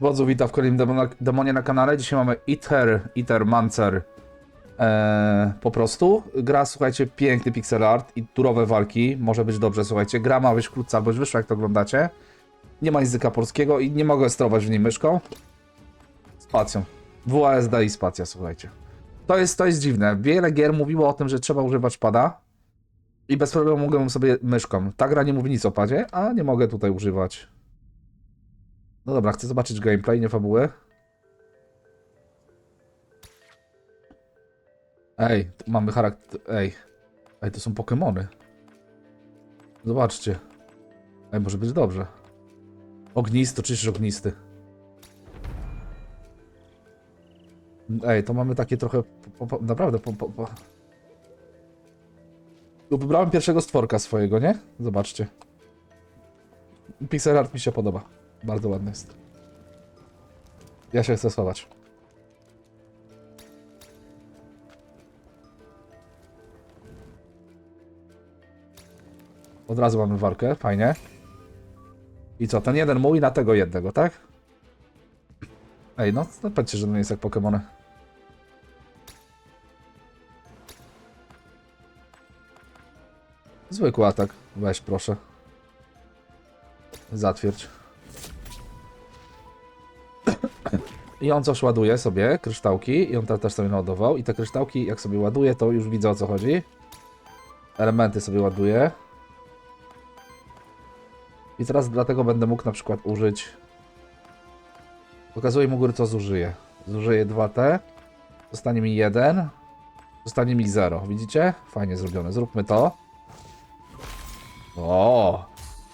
Wodzu, witam w kolejnym demonie na kanale. Dzisiaj mamy Iter, Iter Mancer. Eee, po prostu. Gra, słuchajcie, piękny pixel art i turowe walki. Może być dobrze, słuchajcie. Gra ma być wkrótce albo już wyszła, jak to oglądacie. Nie ma języka polskiego i nie mogę sterować w niej myszką. Spacją. WASD i spacja, słuchajcie. To jest, to jest dziwne. Wiele gier mówiło o tym, że trzeba używać pada. I bez problemu mogę sobie myszką. Ta gra nie mówi nic o padzie, a nie mogę tutaj używać. No dobra, chcę zobaczyć gameplay, nie fabułę. Ej, mamy charakter. Ej. Ej, to są Pokemony. Zobaczcie. Ej, może być dobrze. Ognisty, czyż ognisty. Ej, to mamy takie trochę. Po, po, naprawdę, po, po, po. Wybrałem pierwszego stworka swojego, nie? Zobaczcie. Pixel art mi się podoba. Bardzo ładny jest. Ja się chcę schować. Od razu mamy walkę, fajnie. I co, ten jeden mój na tego jednego, tak? Ej, no, no patrzcie, że nie jest jak Pokemony. Zwykły atak. Weź proszę. Zatwierdź. I on coś ładuje sobie, kryształki, i on te też sobie naładował. I te kryształki, jak sobie ładuje, to już widzę o co chodzi. Elementy sobie ładuje. I teraz dlatego będę mógł na przykład użyć. Pokazuję mu góry, co zużyję. Zużyję 2T. Zostanie mi 1. Zostanie mi 0. Widzicie? Fajnie zrobione. Zróbmy to. O!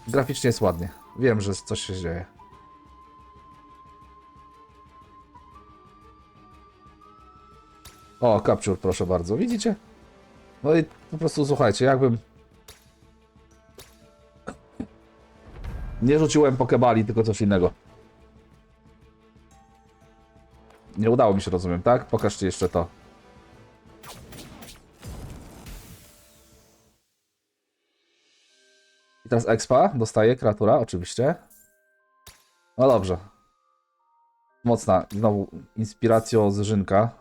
Graficznie jest ładnie. Wiem, że coś się dzieje. O, capture, proszę bardzo. Widzicie? No i po prostu słuchajcie, jakbym. Nie rzuciłem pokebali, tylko coś innego. Nie udało mi się, rozumiem, tak? Pokażcie jeszcze to. I teraz expa dostaje kreatura, oczywiście. No dobrze. Mocna. Znowu inspiracjo z Rzynka.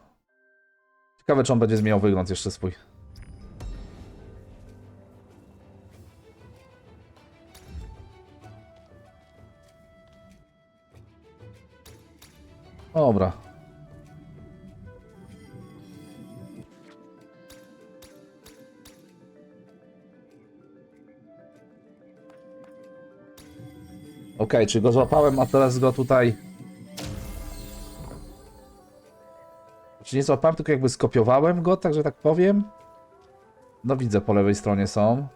Ciekawe, czy on będzie zmieniał wygląd jeszcze swój. Dobra. Okej, czy go złapałem, a teraz go tutaj... Czy nie złapałem, tylko jakby skopiowałem go, tak że tak powiem? No widzę, po lewej stronie są.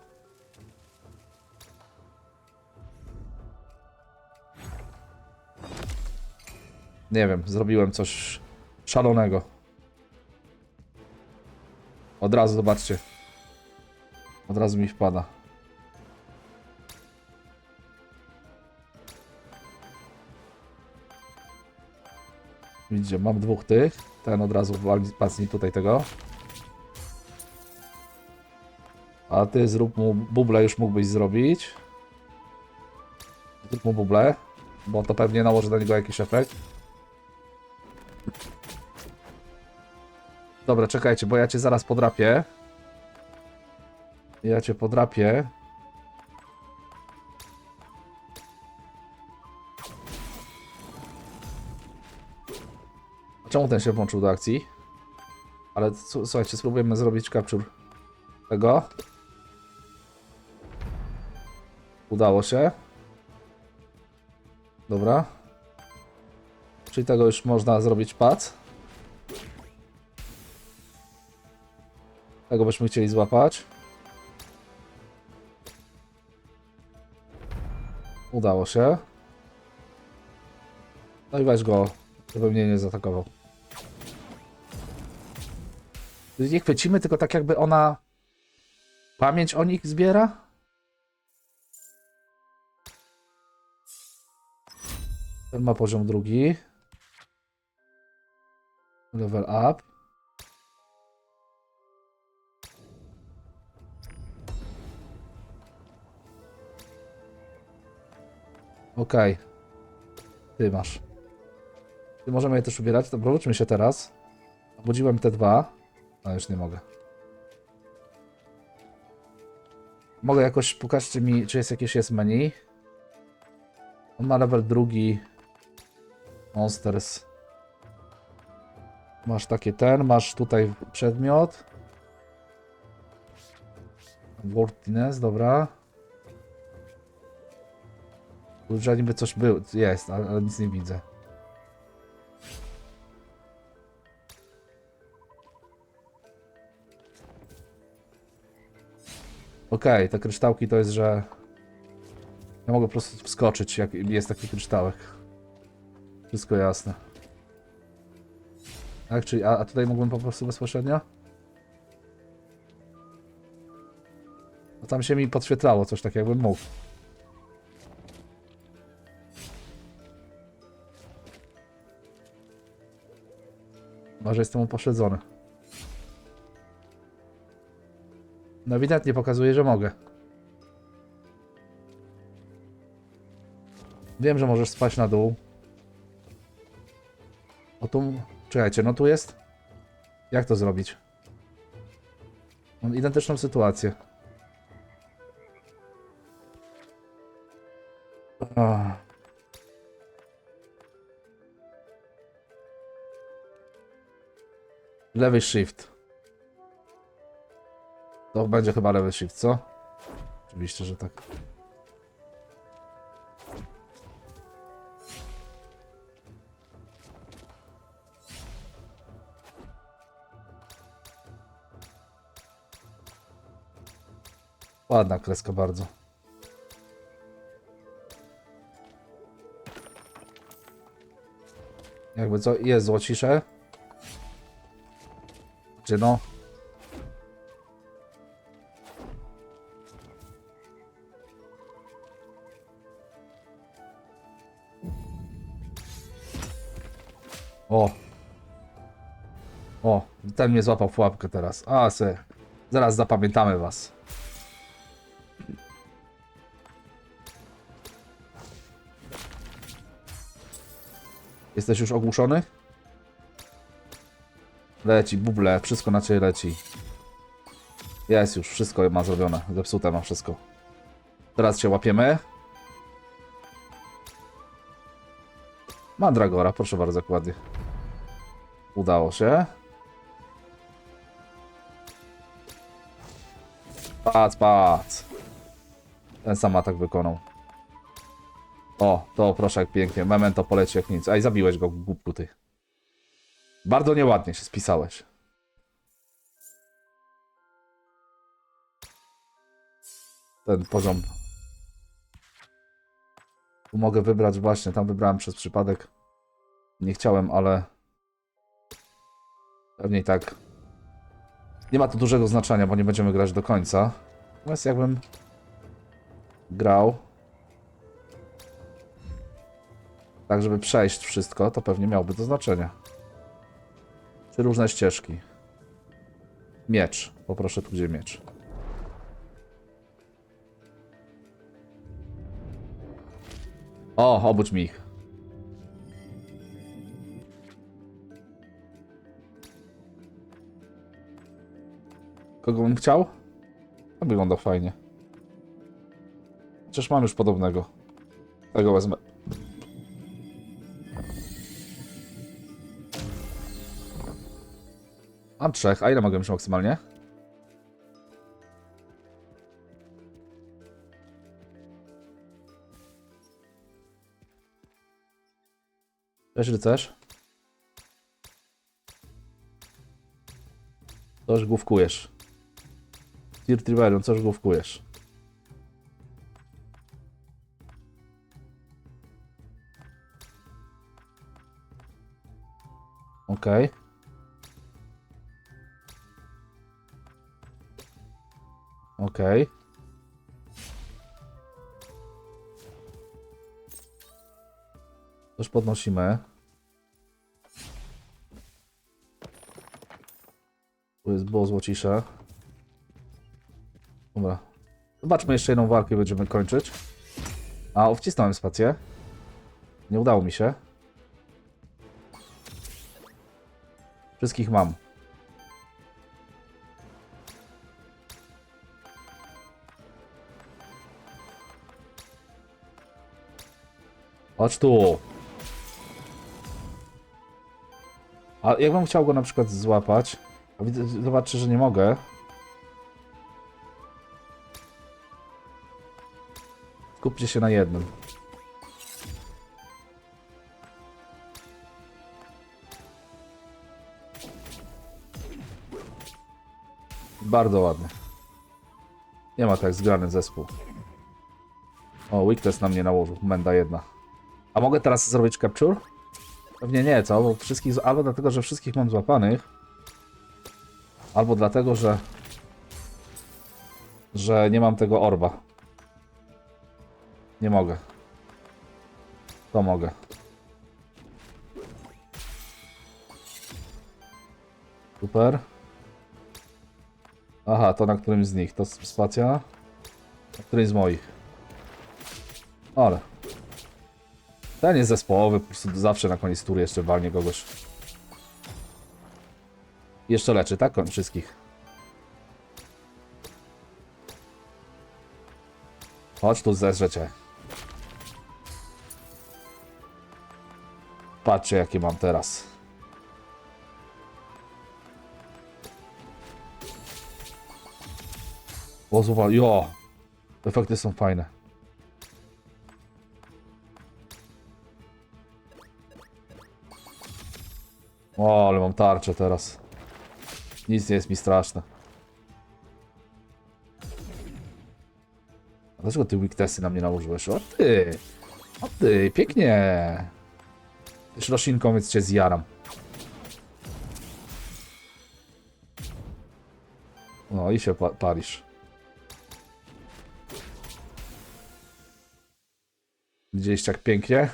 Nie wiem, zrobiłem coś szalonego. Od razu, zobaczcie. Od razu mi wpada. Widzicie, mam dwóch tych. Ten od razu pacnij tutaj tego. A ty zrób mu buble, już mógłbyś zrobić. Zrób mu buble, bo to pewnie nałoży na niego jakiś efekt. Dobra, czekajcie, bo ja cię zaraz podrapię. Ja cię podrapię. Czemu ten się włączył do akcji? Ale słuchajcie, spróbujemy zrobić capture tego. Udało się. Dobra. Czyli tego już można zrobić pac. Tego byśmy chcieli złapać. Udało się. No i weź go, żeby mnie nie zaatakował. Nie chwycimy, tylko tak jakby ona pamięć o nich zbiera? Ten ma poziom drugi. Level up. Okej. Ty masz. I możemy je też ubierać. Dobra, wróćmy się teraz. Obudziłem te dwa. A już nie mogę. Mogę jakoś, pokażcie mi, czy jest jakieś jest menu. On ma level drugi. Monsters. Masz takie ten, masz tutaj przedmiot. Worthiness, dobra. Tu niby coś był, jest, ale nic nie widzę. Okej, te kryształki to jest, że ja mogę po prostu wskoczyć, jak jest taki kryształek. Wszystko jasne. Tak, czyli, a, a tutaj mógłbym po prostu bezpośrednio? No tam się mi podświetlało coś tak jakbym mógł. Może jestem upośledzony. No ewidentnie pokazuje, że mogę. Wiem, że możesz spać na dół. O tu... Czekajcie, no tu jest... Jak to zrobić? Mam identyczną sytuację. Lewy shift. To będzie chyba lewy shift, co? Oczywiście, że tak. Ładna kreska bardzo. Jakby co, jest złocisze. Gdzie no? Ten mnie złapał w pułapkę teraz. A, se. Zaraz zapamiętamy was. Jesteś już ogłuszony? Leci, buble, wszystko na ciebie leci. Jest już, wszystko ma zrobione. Zepsute ma wszystko. Teraz się łapiemy. Mandragora, proszę bardzo, dokładnie. Udało się. Pac, pac. Ten sam atak wykonał. O, to proszę jak pięknie. Memento poleci jak nic. Aj, zabiłeś go, głupku ty. Bardzo nieładnie się spisałeś. Ten poziom. Tu mogę wybrać właśnie, tam wybrałem przez przypadek. Nie chciałem, ale... Pewnie tak. Nie ma to dużego znaczenia, bo nie będziemy grać do końca. Natomiast jakbym grał tak, żeby przejść wszystko, to pewnie miałoby to znaczenie. Czy różne ścieżki. Miecz. Poproszę tu, gdzie miecz. O, obudź mi ich. Kogo bym chciał? To wygląda fajnie. Chociaż mam już podobnego. Tego wezmę. Mam trzech, a ile mogę mieć maksymalnie? Cześć rycerz. Coś główkujesz. Tir Triberium, coś główkujesz. Okej. Okej. Też podnosimy. Tu jest było złocisze. Zobaczmy jeszcze jedną walkę i będziemy kończyć. A, wcisnąłem spację. Nie udało mi się. Wszystkich mam. Chodź tu. A jakbym chciał go na przykład złapać, a widzę, zobaczę, że nie mogę. Skupcie się na jednym. Bardzo ładny. Nie ma tak zgrany zespół. O, weakness na mnie nałożył. Menda jedna. A mogę teraz zrobić capture? Pewnie nie, co? Bo wszystkich, albo dlatego, że wszystkich mam złapanych, albo dlatego, że że nie mam tego orba. Nie mogę. To mogę. Super. Aha, to na którymś z nich. To spacja. Na którymś z moich. Ale. Ten jest zespołowy, po prostu zawsze na koniec tury jeszcze walnie kogoś. Jeszcze leczy, tak? On wszystkich. Chodź tu, zeżrecie. Patrzcie, jakie mam teraz. O, jo! Efekty są fajne. O, ale mam tarczę teraz. Nic nie jest mi straszne. A dlaczego ty weaknessy na mnie nałożyłeś? O ty! O ty, pięknie! Już roślinką, więc cię zjaram. No i się pa palisz. Widzieliście jak pięknie?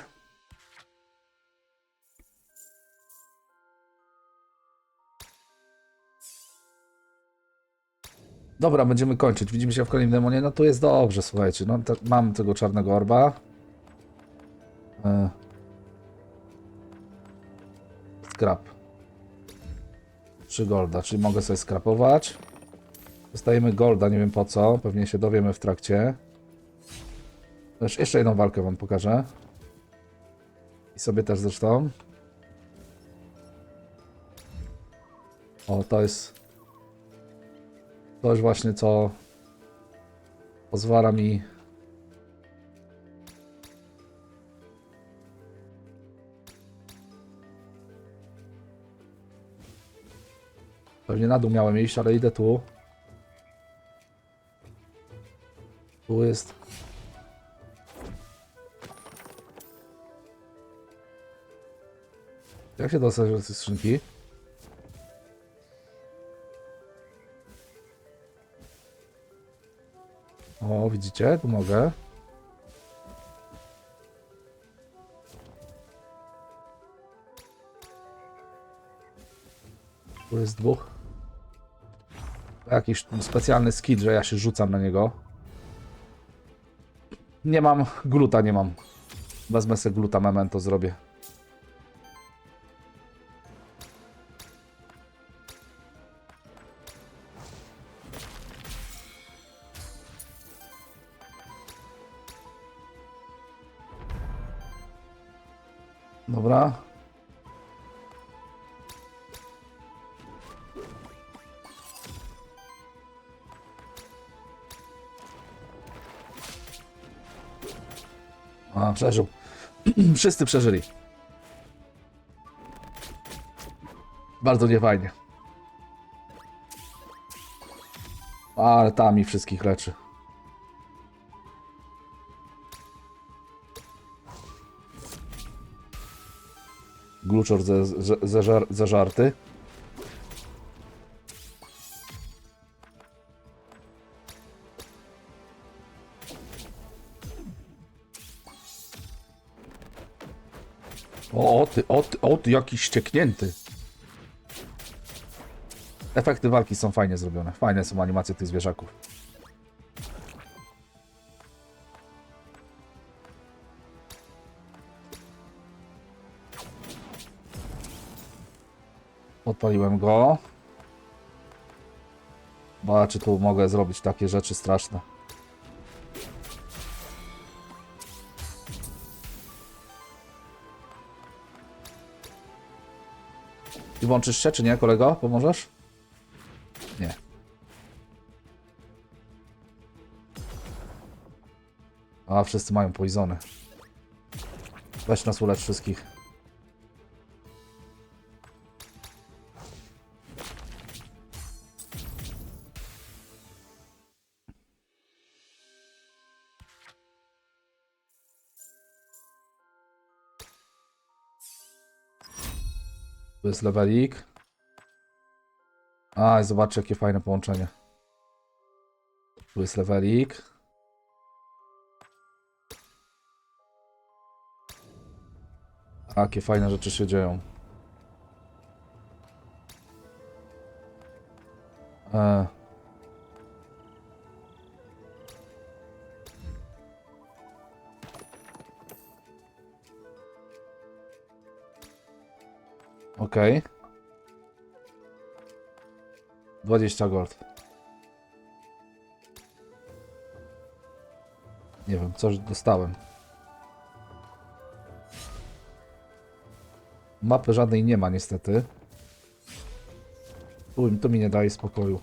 Dobra, będziemy kończyć. Widzimy się w kolejnym demonie. No to jest dobrze, słuchajcie. No, te, mam tego czarnego orba. E. Scrap. 3 golda, czyli mogę sobie skrapować. Dostajemy golda, nie wiem po co. Pewnie się dowiemy w trakcie. Też jeszcze jedną walkę wam pokażę. I sobie też zresztą. O, to jest coś właśnie, co pozwala mi Pewnie na dół miałem iść, ale idę tu. Tu jest. Jak się dostać do tej skrzynki? O, widzicie? Tu mogę. Tu jest dwóch. Jakiś specjalny skid, że ja się rzucam na niego. Nie mam gluta, nie mam. Wezmę sobie gluta, memento zrobię. Przeżył. Wszyscy przeżyli. Bardzo niefajnie. Ale tam wszystkich leczy. Gluczor ze, ze, zeżar, zeżarty. O, o ty, o ty, o ty, jaki ścieknięty. Efekty walki są fajnie zrobione. Fajne są animacje tych zwierzaków. Odpaliłem go. Bo czy tu mogę zrobić takie rzeczy straszne. I włączysz się, czy nie, kolego? Pomożesz? Nie. A, wszyscy mają poizony. Weź nas ulecz wszystkich. Jest levelik. A, zobaczcie jakie fajne połączenie. Tu jest levelik. Jakie fajne rzeczy się dzieją. E. Okej. 20 gold. Nie wiem, coś dostałem. Mapy żadnej nie ma niestety. Tu, tu mi nie daje spokoju.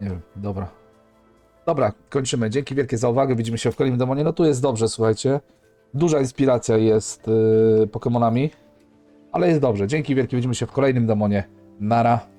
Nie wiem, dobra. Dobra, kończymy. Dzięki wielkie za uwagę. Widzimy się w kolejnym demonie. No tu jest dobrze, słuchajcie. Duża inspiracja jest yy, Pokemonami. Ale jest dobrze. Dzięki wielkie. Widzimy się w kolejnym demonie. Nara.